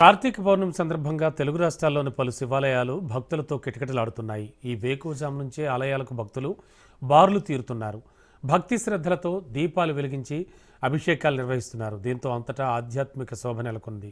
కార్తీక పౌర్ణమి సందర్భంగా తెలుగు రాష్ట్రాల్లోని పలు శివాలయాలు భక్తులతో కిటకిటలాడుతున్నాయి. ఈ వేకువజాము నుంచే ఆలయాలకు భక్తులు బారులు తీరుతున్నారు. భక్తి శ్రద్ధలతో దీపాలు వెలిగించి అభిషేకాలు నిర్వహిస్తున్నారు. దీంతో అంతటా ఆధ్యాత్మిక శోభ నెలకొంది.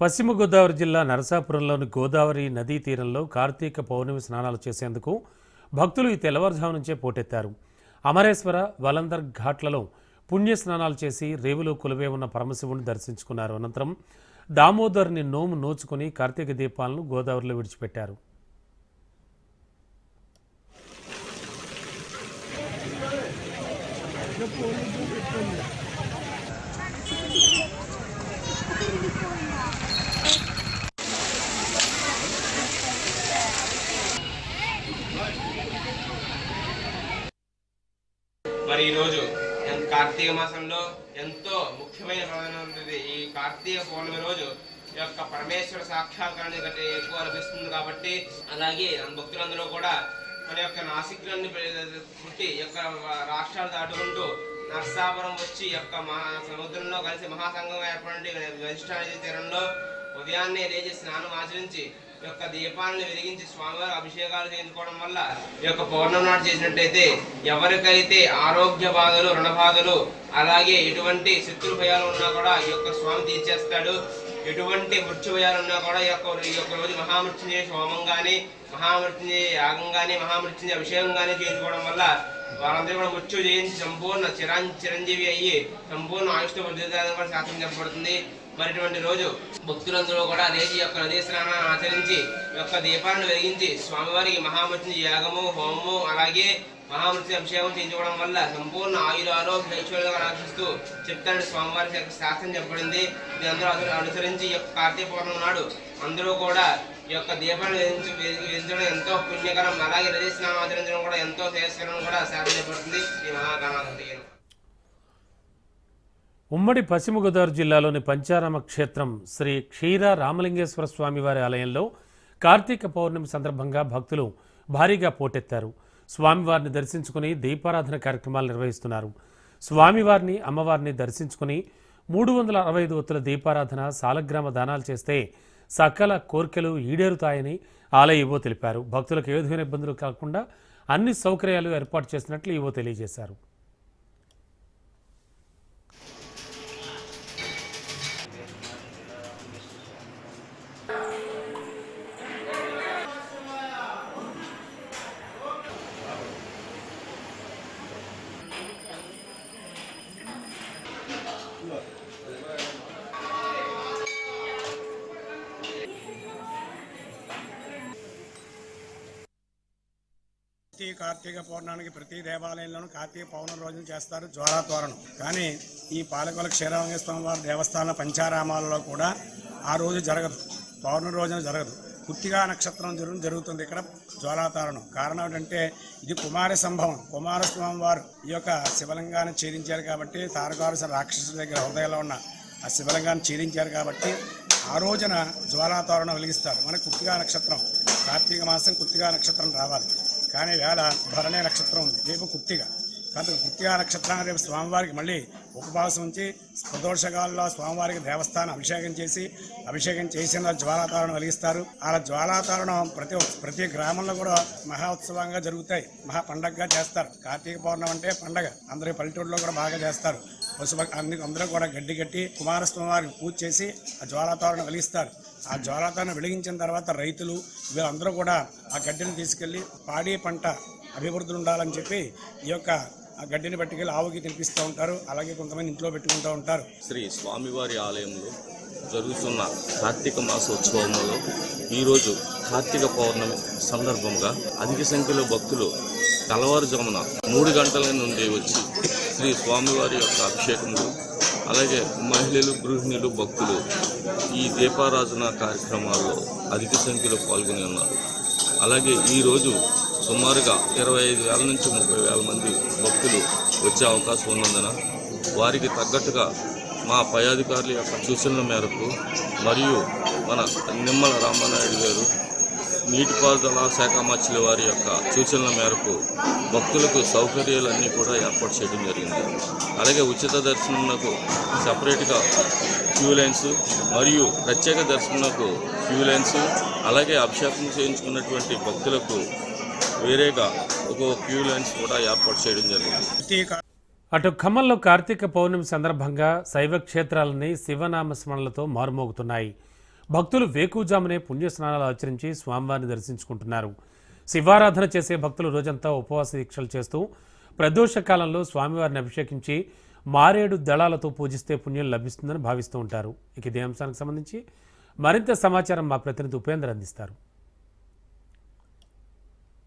పశ్చిమ గోదావరి జిల్లా నరసాపురంలోని గోదావరి నదీ తీరంలో కార్తీక పౌర్ణమి స్నానాలు చేసేందుకు భక్తులు ఈ తెల్లవారుజాము నుంచే పోటెత్తారు. అమరేశ్వర వలందర్ ఘాట్లలో పుణ్య స్నానాలు చేసి రేవులో కులవే ఉన్న పరమశివుని దర్శించుకున్నారు. అనంతరం దామోదరుని నోము నోచుకుని కార్తీక దీపాలను గోదావరిలో విడిచిపెట్టారు. మరి ఈరోజు కార్తీక మాసంలో ఎంతో ముఖ్యమైన ప్రధానం ఉంటుంది ఈ కార్తీక పౌర్ణమి రోజు ఈ యొక్క పరమేశ్వర సాక్షాత్కారాన్ని ఎక్కువ లభిస్తుంది కాబట్టి అలాగే భక్తులందరూ కూడా మన యొక్క నాసిక్లన్నీ పుట్టి యొక్క రాష్ట్రాలు దాటుకుంటూ నర్సాపురం వచ్చి యొక్క మహా సముద్రంలో కలిసి మహాసంఘం ఏర్పడి వైష్ణవి తీరంలో ఉదయాన్నే లేచి స్నానం ఆచరించి యొక్క దీపాలను వెలిగించి స్వామివారి అభిషేకాలు చేయించుకోవడం వల్ల ఈ యొక్క పౌర్ణమి నాడు చేసినట్టయితే ఎవరికైతే ఆరోగ్య బాధలు రుణ బాధలు అలాగే ఎటువంటి శత్రు భయాలు ఉన్నా కూడా ఈ యొక్క స్వామి తీర్చేస్తాడు. ఎటువంటి మృత్యు ఉన్నా కూడా ఈ యొక్క ఈ యొక్క రోజు మహామృత్యుంజయ హోమం కానీ మహామృత్యుంజయ యాగం కానీ మహామృత్యుంజయ అభిషేకం కానీ చేయించుకోవడం వల్ల వారందరూ కూడా మృత్యు జయించి సంపూర్ణ చిరం చిరంజీవి అయ్యి సంపూర్ణ ఆయుష్తో వృద్ధి శాస్త్రం చెప్పబడుతుంది మరిటువంటి రోజు భక్తులందరూ కూడా లేచి ఈ యొక్క నదీ స్నానాన్ని ఆచరించి యొక్క దీపాలను వెలిగించి స్వామివారికి మహామృత్యుంజయ యాగము హోమము అలాగే మహామృత్యు అభిషేకం చేయించుకోవడం వల్ల సంపూర్ణ ఆయుర ఆరోగ్య ఆశిస్తూ ఆకర్షిస్తూ చెప్తాడు స్వామివారి యొక్క శాస్త్రం చెప్పబడింది. ఇది అందరూ అనుసరించి ఈ యొక్క కార్తీక పౌర్ణం నాడు అందరూ కూడా ఈ యొక్క దీపాన్ని వెలిగించి వెలిగించడం ఎంతో పుణ్యకరం. అలాగే నదీ స్నానం ఆచరించడం కూడా ఎంతో శ్రేయస్కరం కూడా శాస్త్రం చెప్పబడుతుంది. శ్రీ మహాగణాధిపతికి ఉమ్మడి పశ్చిమ గోదావరి జిల్లాలోని పంచారామ క్షేత్రం శ్రీ క్షీర రామలింగేశ్వర స్వామివారి ఆలయంలో కార్తీక పౌర్ణమి సందర్భంగా భక్తులు భారీగా పోటెత్తారు. స్వామివారిని దర్శించుకుని దీపారాధన కార్యక్రమాలు నిర్వహిస్తున్నారు. స్వామివారిని అమ్మవారిని దర్శించుకుని మూడు వందల అరవై ఐదు ఒత్తుల దీపారాధన సాలగ్రామ దానాలు చేస్తే సకల కోర్కెలు ఈడేరుతాయని ఆలయ ఈవో తెలిపారు. భక్తులకు ఏ విధమైన ఇబ్బందులు కాకుండా అన్ని సౌకర్యాలు ఏర్పాటు చేసినట్లు ఈవో తెలియజేశారు. ప్రతి కార్తీక పౌర్ణానికి ప్రతి దేవాలయంలోనూ కార్తీక పౌర్ణమి రోజున చేస్తారు జ్వాలా తోరణం కానీ ఈ పాలకొల క్షీరాంగ స్వామి వారి దేవస్థాన పంచారామాలలో కూడా ఆ రోజు జరగదు పౌర్ణమి రోజున జరగదు. కుత్తిగా నక్షత్రం జరుగు జరుగుతుంది ఇక్కడ జ్వాలాతారణం. కారణం ఏంటంటే ఇది కుమార సంభవం. కుమారస్వామి వారు ఈ యొక్క శివలింగాన్ని ఛేదించారు కాబట్టి తారకారుస రాక్షసుల దగ్గర హృదయంలో ఉన్న ఆ శివలింగాన్ని ఛేదించారు కాబట్టి ఆ రోజున జ్వాలాతోరణం వెలిగిస్తారు. మనకు కుత్తిగా నక్షత్రం కార్తీక మాసం కుత్తిగా నక్షత్రం రావాలి. కానీ వేళ భరణే నక్షత్రం ఉంది. రేపు కుర్తిగా కనుక కుర్తిగా నక్షత్రాన్ని రేపు స్వామివారికి మళ్ళీ ఉపవాసం ఉంచి ప్రదోషకాల్లో స్వామివారికి దేవస్థానం అభిషేకం చేసి అభిషేకం చేసిన జ్వాలాతారణం వెలిగిస్తారు. అలా జ్వాలాతారణం ప్రతి ప్రతి గ్రామంలో కూడా మహా ఉత్సవంగా జరుగుతాయి. మహా పండగగా చేస్తారు. కార్తీక పౌర్ణం అంటే పండగ. అందరి పల్లెటూరులో కూడా బాగా చేస్తారు. పశుభ అన్ని అందరూ కూడా గడ్డి కట్టి కుమారస్వామి వారికి పూజ చేసి ఆ జ్వాలాతారణం వెలిగిస్తారు. ఆ జ్వాలాతాన్ని వెలిగించిన తర్వాత రైతులు వీళ్ళందరూ కూడా ఆ గడ్డిని తీసుకెళ్ళి పాడి పంట అభివృద్ధి ఉండాలని చెప్పి ఈ యొక్క ఆ గడ్డిని పట్టుకెళ్ళి ఆవుకి తినిపిస్తూ ఉంటారు. అలాగే కొంతమంది ఇంట్లో పెట్టుకుంటూ ఉంటారు. శ్రీ స్వామివారి ఆలయంలో జరుగుతున్న కార్తీక మాసోత్సవంలో ఈరోజు కార్తీక పౌర్ణమి సందర్భంగా అధిక సంఖ్యలో భక్తులు తెల్లవారుజామున మూడు గంటల నుండి వచ్చి శ్రీ స్వామివారి యొక్క అభిషేకములు అలాగే మహిళలు గృహిణులు భక్తులు ఈ దీపారాధన కార్యక్రమాల్లో అధిక సంఖ్యలో పాల్గొని ఉన్నారు. అలాగే ఈరోజు సుమారుగా ఇరవై ఐదు వేల నుంచి ముప్పై వేల మంది భక్తులు వచ్చే అవకాశం ఉన్నందున వారికి తగ్గట్టుగా మా పై అధికారుల యొక్క సూచనల మేరకు మరియు మన నిమ్మల రామానాయుడు గారు నీటిపారుదల శాఖ మత్స్యుల వారి యొక్క సూచనల మేరకు భక్తులకు సౌకర్యాలన్నీ కూడా ఏర్పాటు చేయడం జరిగింది. అలాగే ఉచిత దర్శనంకు సపరేట్గా క్యూ లైన్స్ మరియు ప్రత్యేక దర్శనంకు క్యూ లైన్స్ అలాగే అభిషేకం చేయించుకున్నటువంటి భక్తులకు వేరేగా ఒక క్యూ లైన్స్ కూడా ఏర్పాటు చేయడం జరిగింది. అటు ఖమ్మంలో కార్తీక పౌర్ణమి సందర్భంగా శైవ క్షేత్రాలని శివనామ స్మరణలతో మారుమోగుతున్నాయి. భక్తులు వేకుజామునే పుణ్యస్నానాలు ఆచరించి స్వామివారిని దర్శించుకుంటున్నారు. శివారాధన చేసే భక్తులు రోజంతా ఉపవాస దీక్షలు చేస్తూ ప్రదోష కాలంలో స్వామివారిని అభిషేకించి మారేడు దళాలతో పూజిస్తే పుణ్యం లభిస్తుందని భావిస్తూ ఉంటారు. ఇక ఇదే అంశానికి సంబంధించి మరింత సమాచారం మా ప్రతినిధి ఉపేంద్ర అందిస్తారు.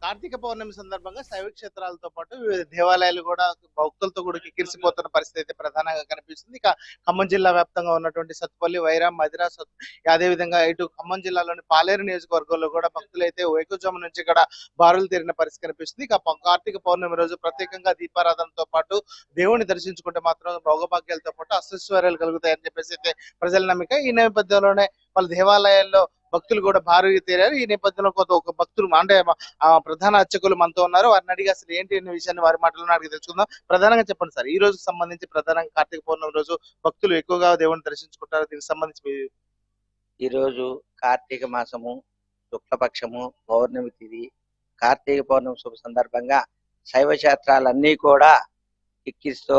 కార్తీక పౌర్ణమి సందర్భంగా శైవ క్షేత్రాలతో పాటు వివిధ దేవాలయాలు కూడా భక్తులతో కూడా కిక్కిరిసిపోతున్న పరిస్థితి అయితే ప్రధానంగా కనిపిస్తుంది. ఇక ఖమ్మం జిల్లా వ్యాప్తంగా ఉన్నటువంటి సత్తుపల్లి వైరాం మదిరా సత్ అదే విధంగా ఇటు ఖమ్మం జిల్లాలోని పాలేరు నియోజకవర్గంలో కూడా భక్తులు అయితే వేకుజాము నుంచి ఇక్కడ బారులు తీరిన పరిస్థితి కనిపిస్తుంది. ఇక కార్తీక పౌర్ణమి రోజు ప్రత్యేకంగా దీపారాధనతో పాటు దేవుని దర్శించుకుంటే మాత్రం భోగభాగ్యాలతో పాటు అశ్వశ్వర్యాలు కలుగుతాయని చెప్పేసి అయితే ప్రజల నమ్మిక. ఈ నేపథ్యంలోనే వాళ్ళ దేవాలయాల్లో భక్తులు కూడా భారీగా తీరారు. ఈ నేపథ్యంలో కొంత ఒక భక్తులు అంటే ప్రధాన అర్చకులు మనతో ఉన్నారు. వారిని అడిగి అసలు ఏంటి అనే విషయాన్ని వారి మాటలను అడిగి తెలుసుకుందాం. ప్రధానంగా చెప్పండి సార్ ఈ రోజు సంబంధించి ప్రధానంగా కార్తీక పౌర్ణమి రోజు భక్తులు ఎక్కువగా దేవుని దర్శించుకుంటారు? దీనికి సంబంధించి ఈ రోజు కార్తీక మాసము శుక్లపక్షము పౌర్ణమి తిథి కార్తీక పౌర్ణమి శుభ సందర్భంగా శైవ క్షేత్రాలన్నీ కూడా ఎక్కిస్తూ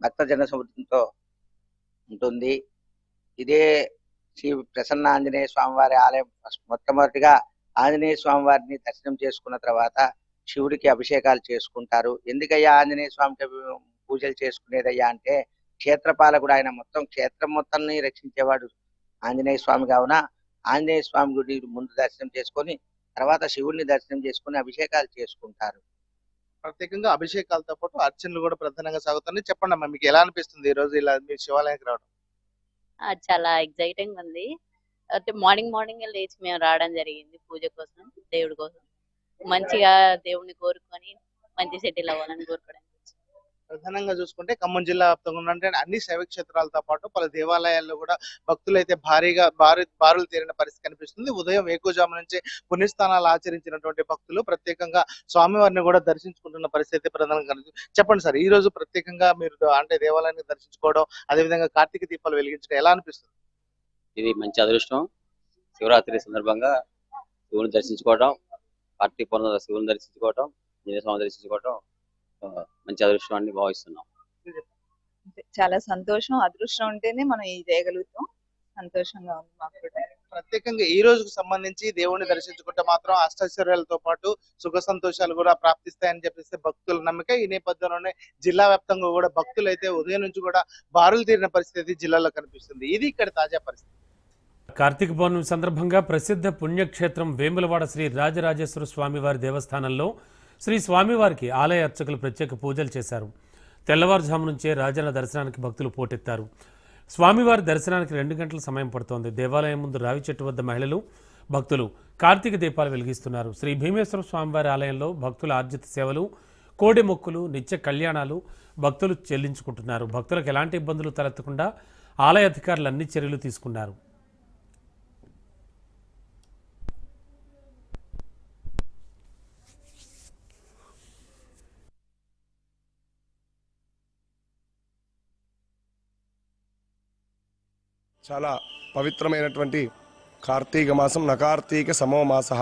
భక్తజన సముద్రంతో ఉంటుంది. ఇదే శ్రీ ప్రసన్న ఆంజనేయ స్వామివారి ఆలయం మొట్టమొదటిగా ఆంజనేయ స్వామివారిని దర్శనం చేసుకున్న తర్వాత శివుడికి అభిషేకాలు చేసుకుంటారు. ఎందుకయ్యా ఆంజనేయ స్వామికి పూజలు చేసుకునేదయ్యా అంటే క్షేత్రపాలకుడు ఆయన మొత్తం క్షేత్రం మొత్తాన్ని రక్షించేవాడు ఆంజనేయ స్వామి కావున ఆంజనేయ స్వామి గుడి ముందు దర్శనం చేసుకొని తర్వాత శివుడిని దర్శనం చేసుకొని అభిషేకాలు చేసుకుంటారు. ప్రత్యేకంగా అభిషేకాలతో పాటు అర్చనలు కూడా ప్రధానంగా సాగుతున్నాయి. చెప్పండి అమ్మా మీకు ఎలా అనిపిస్తుంది ఈ రోజు ఇలా మీ శివాలయానికి రావడం? అది చాలా ఎగ్జైటింగ్ ఉంది. అయితే మార్నింగ్ మార్నింగ్ లేచి మేము రావడం జరిగింది పూజ కోసం దేవుడి కోసం. మంచిగా దేవుడిని కోరుకొని మంచి సెటిల్ అవ్వాలని కోరుకోవడం. ప్రధానంగా చూసుకుంటే ఖమ్మం జిల్లా వ్యాప్తంగా అన్ని శైవ క్షేత్రాలతో పాటు పలు దేవాలయాల్లో కూడా భక్తులు అయితే భారీగా భారీ బారులు తీరిన పరిస్థితి కనిపిస్తుంది. ఉదయం వేకుజాము నుంచి పుణ్యస్థానాలు ఆచరించినటువంటి భక్తులు ప్రత్యేకంగా స్వామివారిని కూడా దర్శించుకుంటున్న పరిస్థితి ప్రధానంగా కనిపిస్తుంది. చెప్పండి సార్ ఈ రోజు ప్రత్యేకంగా మీరు అంటే దేవాలయాన్ని దర్శించుకోవడం అదేవిధంగా కార్తీక దీపాలు వెలిగించడం ఎలా అనిపిస్తుంది? ఇది మంచి అదృష్టం. శివరాత్రి సందర్భంగా శివుని దర్శించుకోవడం కార్తీక పౌర్ణమి శివుని దర్శించుకోవడం ఆంజనేయ స్వామి దర్శించుకోవడం మంచి అదృష్టం అని భావిస్తున్నాం చాలా సంతోషం. అదృష్టం ఉంటేనే మనం ఇది చేయగలుగుతాం. సంతోషంగా ఉంది మాకు కూడా. ప్రత్యేకంగా ఈ రోజుకు సంబంధించి దేవుణ్ణి దర్శించుకుంటే మాత్రం అష్టైశ్వర్యాలతో పాటు సుఖ సంతోషాలు కూడా ప్రాప్తిస్తాయని చెప్పేసి భక్తుల నమ్మిక ఈ నేపథ్యంలోనే జిల్లా వ్యాప్తంగా కూడా భక్తులు అయితే ఉదయం నుంచి కూడా బారులు తీరిన పరిస్థితి జిల్లాలో కనిపిస్తుంది. ఇది ఇక్కడ తాజా పరిస్థితి. కార్తీక పౌర్ణమి సందర్భంగా ప్రసిద్ధ పుణ్యక్షేత్రం వేములవాడ శ్రీ రాజరాజేశ్వర స్వామివారి దేవస్థానంలో శ్రీ స్వామివారికి ఆలయ అర్చకులు ప్రత్యేక పూజలు చేశారు. తెల్లవారుజాము నుంచే రాజన్న దర్శనానికి భక్తులు పోటెత్తారు. స్వామివారి దర్శనానికి రెండు గంటల సమయం పడుతోంది. దేవాలయం ముందు రావి చెట్టు వద్ద మహిళలు భక్తులు కార్తీక దీపాలు వెలిగిస్తున్నారు. శ్రీ భీమేశ్వర స్వామివారి ఆలయంలో భక్తుల ఆర్జిత సేవలు కోడి మొక్కులు నిత్య కళ్యాణాలు భక్తులు చెల్లించుకుంటున్నారు. భక్తులకు ఎలాంటి ఇబ్బందులు తలెత్తకుండా ఆలయ అధికారులు అన్ని చర్యలు తీసుకున్నారు. చాలా పవిత్రమైనటువంటి కార్తీక మాసం నకార్తీక సమో మాస.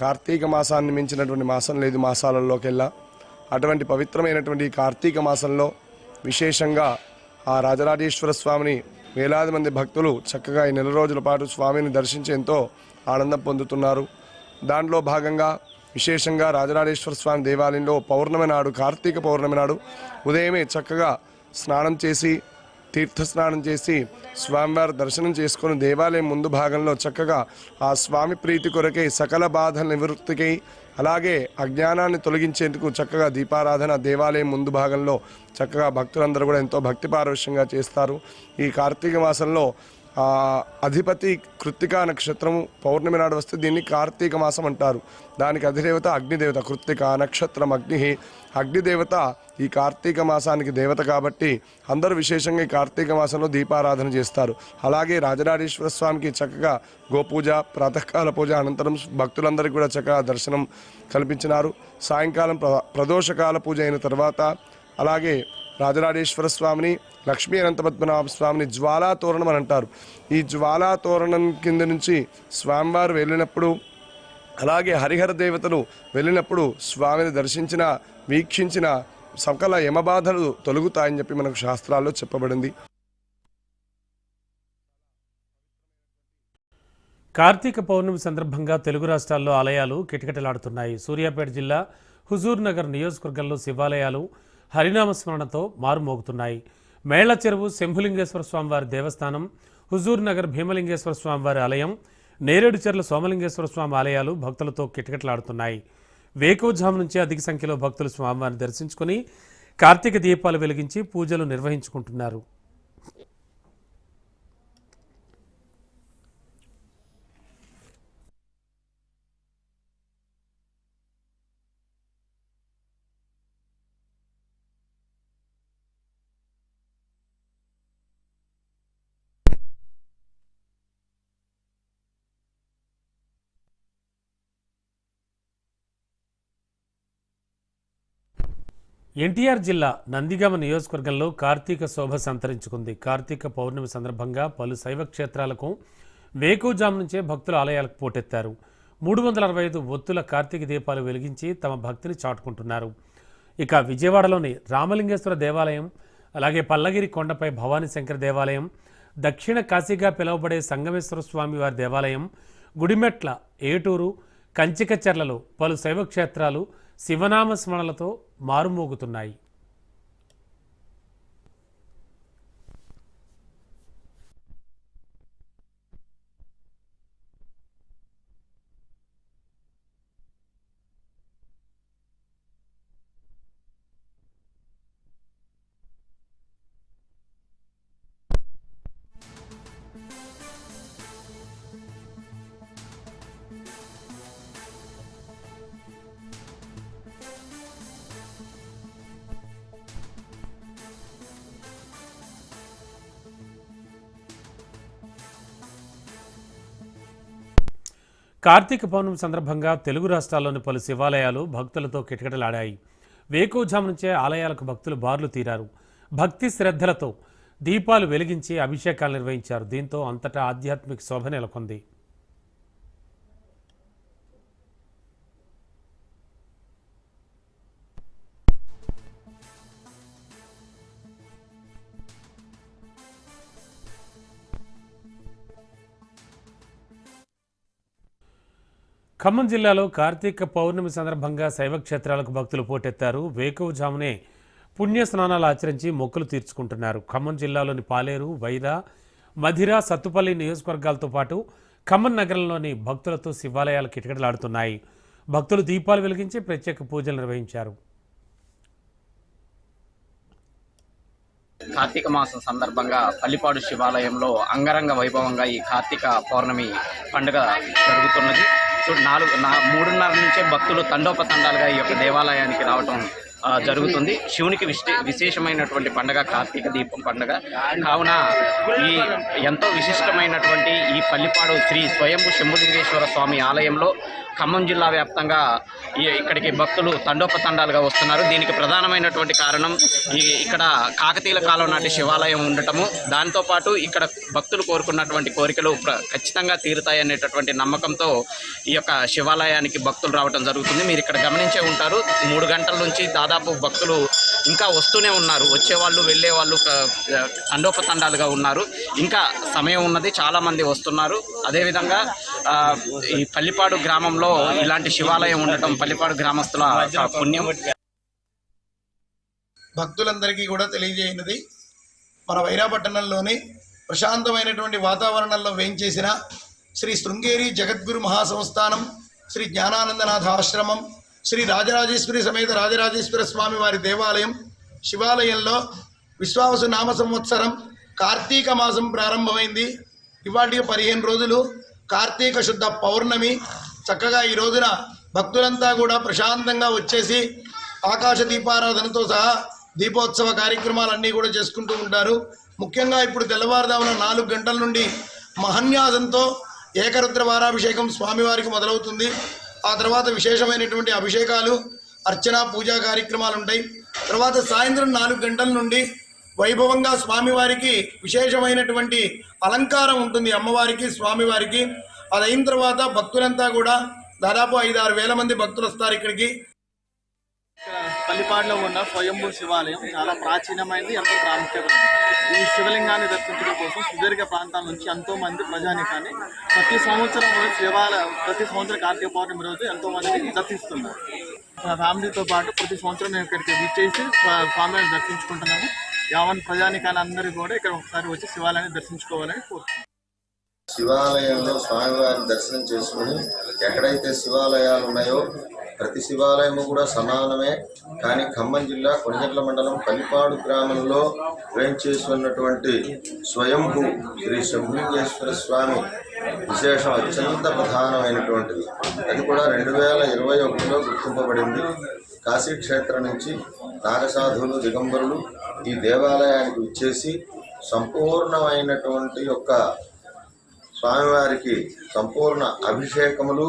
కార్తీక మాసాన్ని మించినటువంటి మాసం లేదు మాసాలలోకెల్లా. అటువంటి పవిత్రమైనటువంటి కార్తీక మాసంలో విశేషంగా ఆ రాజరాజేశ్వర స్వామిని వేలాది మంది భక్తులు చక్కగా ఈ నెల రోజుల పాటు స్వామిని దర్శించి ఎంతో ఆనందం పొందుతున్నారు. దాంట్లో భాగంగా విశేషంగా రాజరాజేశ్వర స్వామి దేవాలయంలో పౌర్ణమి నాడు కార్తీక పౌర్ణమి నాడు ఉదయమే చక్కగా స్నానం చేసి తీర్థ స్నానం చేసి స్వామివారి దర్శనం చేసుకుని దేవాలయం ముందు భాగంలో చక్కగా ఆ స్వామి ప్రీతి కొరకై సకల బాధల నివృత్తికై అలాగే అజ్ఞానాన్ని తొలగించేందుకు చక్కగా దీపారాధన దేవాలయం ముందు భాగంలో చక్కగా భక్తులందరూ కూడా ఎంతో భక్తి పారవశ్యంగా చేస్తారు. ఈ కార్తీక మాసంలో అధిపతి కృత్తికా నక్షత్రము పౌర్ణమి నాడు వస్తే దీన్ని కార్తీక మాసం అంటారు. దానికి అధిదేవత అగ్నిదేవత కృత్తిక నక్షత్రం అగ్ని. అగ్నిదేవత ఈ కార్తీక మాసానికి దేవత కాబట్టి అందరూ విశేషంగా ఈ కార్తీక మాసంలో దీపారాధన చేస్తారు. అలాగే రాజరాజేశ్వర స్వామికి చక్కగా గోపూజ ప్రాతకాల పూజ అనంతరం భక్తులందరికీ కూడా చక్కగా దర్శనం కల్పించినారు. సాయంకాలం ప్ర ప్రదోషకాల పూజ అయిన తర్వాత అలాగే రాజరాజేశ్వర స్వామిని లక్ష్మీ అనంత పద్మనాభ స్వామిని జ్వాలా తోరణం అని అంటారు. ఈ జ్వాలా తోరణం కింద నుంచి స్వామివారు వెళ్ళినప్పుడు అలాగే హరిహర దేవతలు వెళ్ళినప్పుడు స్వామిని దర్శించిన వీక్షించిన సకల యమబాధలు తొలగుతాయని చెప్పి మనకు శాస్త్రాల్లో చెప్పబడింది. కార్తీక పౌర్ణమి సందర్భంగా తెలుగు రాష్ట్రాల్లో ఆలయాలు కిటకిటలాడుతున్నాయి. సూర్యాపేట జిల్లా హుజూర్ నగర్ నియోజకవర్గంలో శివాలయాలు హరినామ స్మరణతో మారుమోగుతున్నాయి. మేళ్ళ చెరువు శంభులింగేశ్వర స్వామివారి దేవస్థానం హుజూర్ నగర్ భీమలింగేశ్వర స్వామివారి ఆలయం నేరేడుచెర్ల సోమలింగేశ్వర స్వామి ఆలయాలు భక్తులతో కిటకిటలాడుతున్నాయి. వేకోజాము నుంచే అధిక సంఖ్యలో భక్తులు స్వామివారిని దర్శించుకుని కార్తీక దీపాలు వెలిగించి పూజలు నిర్వహించుకుంటున్నారు. ఎన్టీఆర్ జిల్లా నందిగామ నియోజకవర్గంలో కార్తీక శోభ సంతరించుకుంది. కార్తీక పౌర్ణమి సందర్భంగా పలు శైవ క్షేత్రాలకు వేకువజాము నుంచే భక్తులు ఆలయాలకు పోటెత్తారు. మూడు వందల అరవై ఐదు ఒత్తుల కార్తీక దీపాలు వెలిగించి తమ భక్తిని చాటుకుంటున్నారు. ఇక విజయవాడలోని రామలింగేశ్వర దేవాలయం అలాగే పల్లగిరి కొండపై భవానీ శంకర దేవాలయం దక్షిణ కాశీగా పిలువబడే సంగమేశ్వర స్వామి వారి దేవాలయం గుడిమెట్ల ఏటూరు కంచికచెర్లలో పలు శైవ క్షేత్రాలు శివనామ స్మరణలతో మారుమోగుతున్నాయి. కార్తీక పౌర్ణమి సందర్భంగా తెలుగు రాష్ట్రాల్లోని పలు శివాలయాలు భక్తులతో కిటకిటలాడాయి. వేకోజాము నుంచే ఆలయాలకు భక్తులు బార్లు తీరారు. భక్తి శ్రద్ధలతో దీపాలు వెలిగించి అభిషేకాలు నిర్వహించారు. దీంతో అంతటా ఆధ్యాత్మిక శోభ నెలకొంది. ఖమ్మం జిల్లాలో కార్తీక పౌర్ణమి సందర్భంగా శైవ క్షేత్రాలకు భక్తులు పోటెత్తారు. వేకువజామునే పుణ్య స్నానాలు ఆచరించి మొక్కులు తీర్చుకుంటున్నారు. ఖమ్మం జిల్లాలోని పాలేరు వైరా మధిర సత్తుపల్లి నియోజకవర్గాలతో పాటు ఖమ్మం నగరంలోని భక్తులతో శివాలయాలు కిటకిటలాడుతున్నాయి. భక్తులు దీపాలు వెలిగించి ప్రత్యేక పూజలు నిర్వహించారు. కార్తీక మాసం సందర్భంగా పల్లిపాడు శివాలయంలో అంగరంగ వైభవంగా ఈ కార్తీక పౌర్ణమి పండుగ జరుగుతున్నది. నాలుగు నా మూడున్నర నుంచే భక్తులు తండోపతండాలుగా ఈ యొక్క దేవాలయానికి రావటం జరుగుతుంది. శివునికి విశే విశేషమైనటువంటి పండుగ కార్తీక దీపం పండుగ. కావున ఈ ఎంతో విశిష్టమైనటువంటి ఈ పల్లిపాడు శ్రీ స్వయంభు శంభులింగేశ్వర స్వామి ఆలయంలో ఖమ్మం జిల్లా వ్యాప్తంగా ఈ ఇక్కడికి భక్తులు తండోపతండాలుగా వస్తున్నారు. దీనికి ప్రధానమైనటువంటి కారణం ఈ ఇక్కడ కాకతీయుల కాలం నాటి శివాలయం ఉండటము. దాంతోపాటు ఇక్కడ భక్తులు కోరుకున్నటువంటి కోరికలు ఖచ్చితంగా తీరుతాయి అనేటటువంటి నమ్మకంతో ఈ యొక్క శివాలయానికి భక్తులు రావడం జరుగుతుంది. మీరు ఇక్కడ గమనించే ఉంటారు మూడు గంటల నుంచి దాదాపు దాదాపు భక్తులు ఇంకా వస్తూనే ఉన్నారు. వచ్చేవాళ్ళు వెళ్ళే వాళ్ళు తండోపతండాలుగా ఉన్నారు. ఇంకా సమయం ఉన్నది చాలా మంది వస్తున్నారు. అదేవిధంగా ఆ, ఈ పల్లిపాడు గ్రామంలో ఇలాంటి శివాలయం ఉండటం పల్లిపాడు గ్రామస్తుల పుణ్యం. భక్తులందరికీ కూడా తెలియజేయనది. మన వైరాపట్టణంలోని ప్రశాంతమైనటువంటి వాతావరణంలో వేయించేసిన శ్రీ శృంగేరి జగద్గురు మహాసంస్థానం శ్రీ జ్ఞానానందనాథ ఆశ్రమం శ్రీ రాజరాజేశ్వరి సమేత రాజరాజేశ్వర స్వామి వారి దేవాలయం శివాలయంలో విశ్వావసు నామ సంవత్సరం కార్తీక మాసం ప్రారంభమైంది. ఇవాటికి పదిహేను రోజులు కార్తీక శుద్ధ పౌర్ణమి. చక్కగా ఈ రోజున భక్తులంతా కూడా ప్రశాంతంగా వచ్చేసి ఆకాశ దీపారాధనతో సహా దీపోత్సవ కార్యక్రమాలన్నీ కూడా చేసుకుంటూ ఉంటారు. ముఖ్యంగా ఇప్పుడు తెల్లవారుదామున నాలుగు గంటల నుండి మహన్యాసంతో ఏకరుద్ర వారాభిషేకం స్వామివారికి మొదలవుతుంది. ఆ తర్వాత విశేషమైనటువంటి అభిషేకాలు అర్చన పూజా కార్యక్రమాలు ఉంటాయి తర్వాత సాయంత్రం నాలుగు గంటల నుండి వైభవంగా స్వామివారికి విశేషమైనటువంటి అలంకారం ఉంటుంది అమ్మవారికి స్వామివారికి. అది అయిన తర్వాత భక్తులంతా కూడా దాదాపు ఐదు ఆరు వేల మంది భక్తులు వస్తారు ఇక్కడికి. పల్లిపాడులో ఉన్న స్వయంభూ శివాలయం చాలా ప్రాచీనమైనది ఎంతో ప్రాముఖ్యత ఈ శివలింగాన్ని దర్శించడం కోసం సుదీర్ఘ ప్రాంతాల నుంచి ఎంతో మంది ప్రజానికాన్ని ప్రతి సంవత్సరం శివాలయ ప్రతి సంవత్సరం కార్తీక పౌర్ణమి రోజు ఎంతో మంది దర్శిస్తున్నారు. మా ఫ్యామిలీతో పాటు ప్రతి సంవత్సరం మేము ఇక్కడికి విచ్చేసి స్వామిని దర్శించుకుంటున్నాము. యావన్ ప్రజానికాన్ని అందరూ కూడా ఇక్కడ ఒకసారి వచ్చి శివాలయాన్ని దర్శించుకోవాలని కోరుతున్నాం శివాలయంలో స్వామివారిని దర్శనం చేసుకుని ఎక్కడైతే శివాలయాలు ఉన్నాయో ప్రతి శివాలయము కూడా సమానమే. కానీ ఖమ్మం జిల్లా కొణిజర్ల మండలం పల్లిపాడు గ్రామంలో వేంచేసి ఉన్నటువంటి స్వయంభూ శ్రీ శంభులింగేశ్వర స్వామి విశేషం అత్యంత ప్రధానమైనటువంటిది. అది కూడా రెండు వేల ఇరవై ఒకటిలో గుర్తింపబడింది. కాశీక్షేత్రం నుంచి నాగసాధువులు దిగంబరులు ఈ దేవాలయానికి ఇచ్చేసి సంపూర్ణమైనటువంటి యొక్క స్వామివారికి సంపూర్ణ అభిషేకములు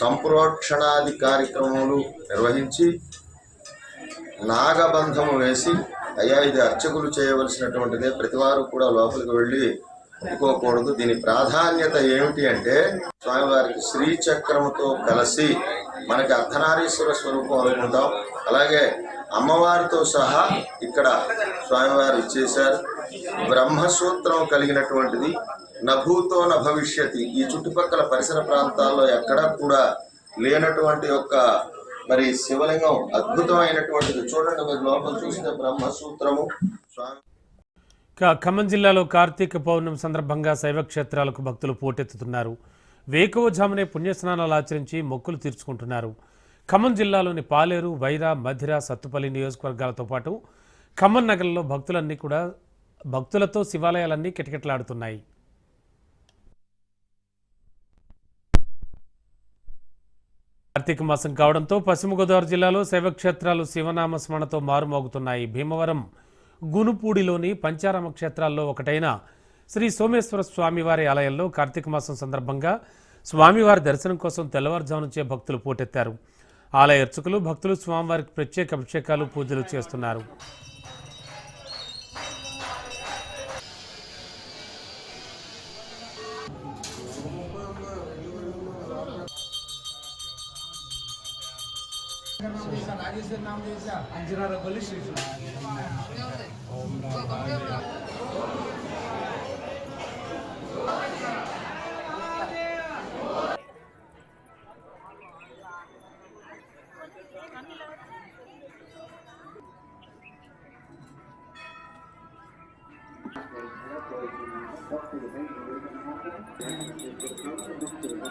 సంప్రోక్షణాది కార్యక్రమములు నిర్వహించి నాగబంధము వేసి అయ్యా ఇది అర్చకులు చేయవలసినటువంటిదే. ప్రతివారు కూడా లోపలికి వెళ్ళి ఒప్పుకోకూడదు. దీని ప్రాధాన్యత ఏమిటి అంటే స్వామివారికి శ్రీచక్రముతో కలిసి మనకి అర్ధనారీశ్వర స్వరూపం అనుకుంటాం. అలాగే అమ్మవారితో సహా ఇక్కడ స్వామివారు ఇచ్చేశారు. బ్రహ్మసూత్రం కలిగినటువంటిది. నభూతో భవిష్యతి. ఈ చుట్టుపక్కల పరిసర ప్రాంతాల్లో ఎక్కడా కూడా లేనటువంటి యొక్క మరి శివలింగం అద్భుతమైనటువంటిది. చూడండి మీరు లోపల చూసిన బ్రహ్మసూత్రము. స్వామి ఖమ్మం జిల్లాలో కార్తీక పౌర్ణమి సందర్భంగా శైవ క్షేత్రాలకు భక్తులు పోటెత్తుతున్నారు. వేకువజామునే పుణ్యస్నానాలు ఆచరించి మొక్కులు తీర్చుకుంటున్నారు. ఖమ్మం జిల్లాలోని పాలేరు వైరా మధిర సత్తుపల్లి నియోజకవర్గాలతో పాటు ఖమ్మం నగరంలో భక్తులన్నీ కూడా భక్తులతో శివాలయాలన్నీ కిటకిటలాడుతున్నాయి. కార్తీక మాసం కావడంతో పశ్చిమ గోదావరి జిల్లాలో శైవక్షేత్రాలు శివనామ స్మరణతో మారుమోగుతున్నాయి. భీమవరం గునుపూడిలోని పంచారామ క్షేత్రాల్లో ఒకటైన శ్రీ సోమేశ్వర స్వామివారి ఆలయంలో కార్తీక మాసం సందర్భంగా స్వామివారి దర్శనం కోసం తెల్లవారుజామునుంచే భక్తులు పోటెత్తారు. ఆలయ అర్చకులు భక్తులు స్వామివారికి ప్రత్యేక అభిషేకాలు పూజలు చేస్తున్నారు. హారతి తీసుకుని ఆయన వాటిలో